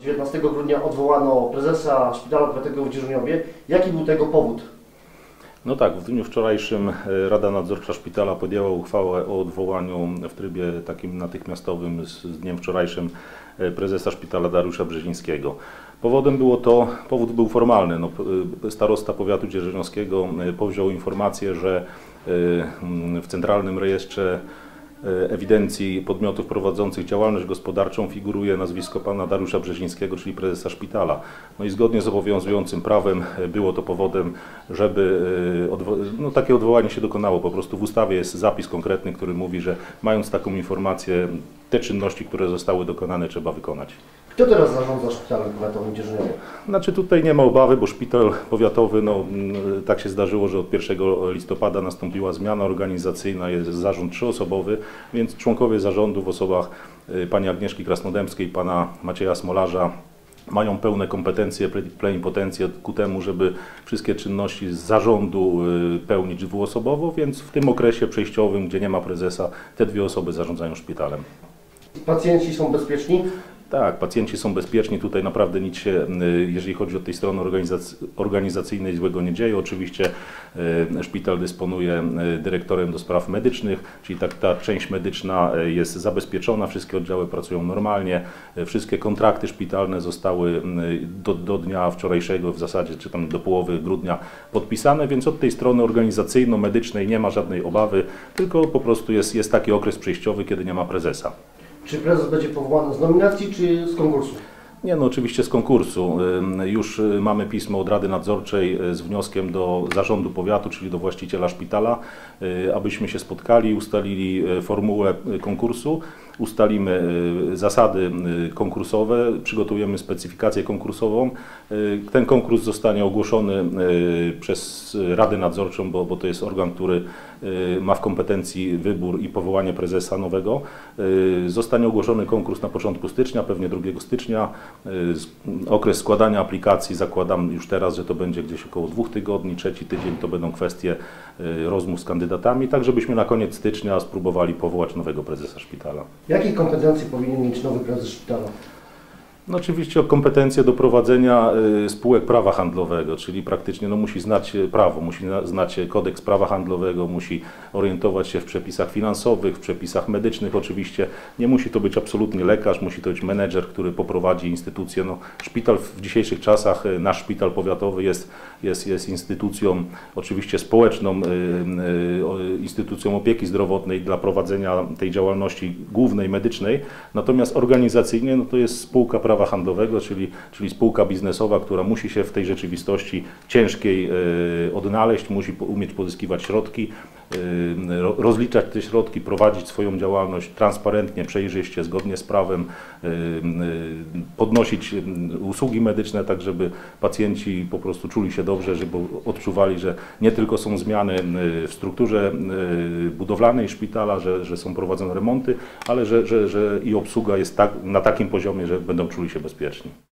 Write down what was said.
19 grudnia odwołano prezesa Szpitala Powiatowego w Dzierżoniowie. Jaki był tego powód? No tak, w dniu wczorajszym e, Rada Nadzorcza Szpitala podjęła uchwałę o odwołaniu w trybie takim natychmiastowym z dniem wczorajszym e, prezesa Szpitala Dariusza Brzezińskiego. Powodem było to, powód był formalny. No, e, starosta powiatu dzierżoniowskiego powziął informację, że w Centralnym Rejestrze ewidencji podmiotów prowadzących działalność gospodarczą figuruje nazwisko pana Dariusza Brzezińskiego, czyli prezesa szpitala. No i zgodnie z obowiązującym prawem e, było to powodem, żeby e, no, takie odwołanie się dokonało. Po prostu w ustawie jest zapis konkretny, który mówi, że mając taką informację, te czynności, które zostały dokonane, trzeba wykonać. Kto teraz zarządza Szpitalem Powiatowym w Dzierżoniowie? Znaczy tutaj nie ma obawy, bo szpital powiatowy, no mm, tak się zdarzyło, że od 1 listopada nastąpiła zmiana organizacyjna, jest zarząd trzyosobowy, więc członkowie zarządu w osobach y, pani Agnieszki Krasnodębskiej, pana Macieja Smolarza mają pełne kompetencje, ple- plenipotencje ku temu, żeby wszystkie czynności z zarządu y, pełnić dwuosobowo, więc w tym okresie przejściowym, gdzie nie ma prezesa, te dwie osoby zarządzają szpitalem. Pacjenci są bezpieczni? Tak, pacjenci są bezpieczni, tutaj naprawdę nic się, y, jeżeli chodzi o tej strony organizac- organizacyjnej, złego nie dzieje. Oczywiście y, szpital dysponuje y, dyrektorem do spraw medycznych, czyli tak ta część medyczna jest zabezpieczona, wszystkie oddziały pracują normalnie, wszystkie kontrakty szpitalne zostały do, do dnia wczorajszego w zasadzie, czy tam do połowy grudnia podpisane, więc od tej strony organizacyjno-medycznej nie ma żadnej obawy, tylko po prostu jest, jest taki okres przejściowy, kiedy nie ma prezesa. Czy prezes będzie powołany z nominacji czy z konkursu? Nie, no oczywiście z konkursu. Już y, mamy pismo od Rady Nadzorczej y, z wnioskiem do zarządu powiatu, czyli do właściciela szpitala, y, abyśmy się spotkali, ustalili formułę konkursu, ustalimy zasady konkursowe, przygotujemy specyfikację konkursową. Ten konkurs zostanie ogłoszony przez Radę Nadzorczą, bo, bo to jest organ, który ma w kompetencji wybór i powołanie prezesa nowego. Zostanie ogłoszony konkurs na początku stycznia, pewnie 2 stycznia. Y, Okres składania aplikacji zakładam już teraz, że to będzie gdzieś około dwóch tygodni. Trzeci tydzień to będą kwestie y, rozmów z kandydatami, tak żebyśmy na koniec stycznia spróbowali powołać nowego prezesa szpitala. Jakie kompetencje powinien mieć nowy prezes szpitala? No oczywiście o kompetencje do prowadzenia y, spółek prawa handlowego, czyli praktycznie no, musi znać prawo, musi na- znać kodeks prawa handlowego, musi orientować się w przepisach finansowych, w przepisach medycznych oczywiście. Nie musi to być absolutnie lekarz, musi to być menedżer, który poprowadzi instytucję. No, szpital w dzisiejszych czasach, y, nasz szpital powiatowy jest, jest, jest instytucją oczywiście społeczną, y, instytucją opieki zdrowotnej dla prowadzenia tej działalności głównej medycznej, natomiast organizacyjnie no, to jest spółka prawa handlowego, czyli, czyli spółka biznesowa, która musi się w tej rzeczywistości ciężkiej y, odnaleźć, musi umieć pozyskiwać środki, ro- rozliczać te środki, prowadzić swoją działalność transparentnie, przejrzyście, zgodnie z prawem, y, podnosić usługi medyczne, tak żeby pacjenci po prostu czuli się dobrze, żeby odczuwali, że nie tylko są zmiany w strukturze budowlanej szpitala, że, że są prowadzone remonty, ale że, że, że i obsługa jest tak, na takim poziomie, że będą czuli się bezpieczni.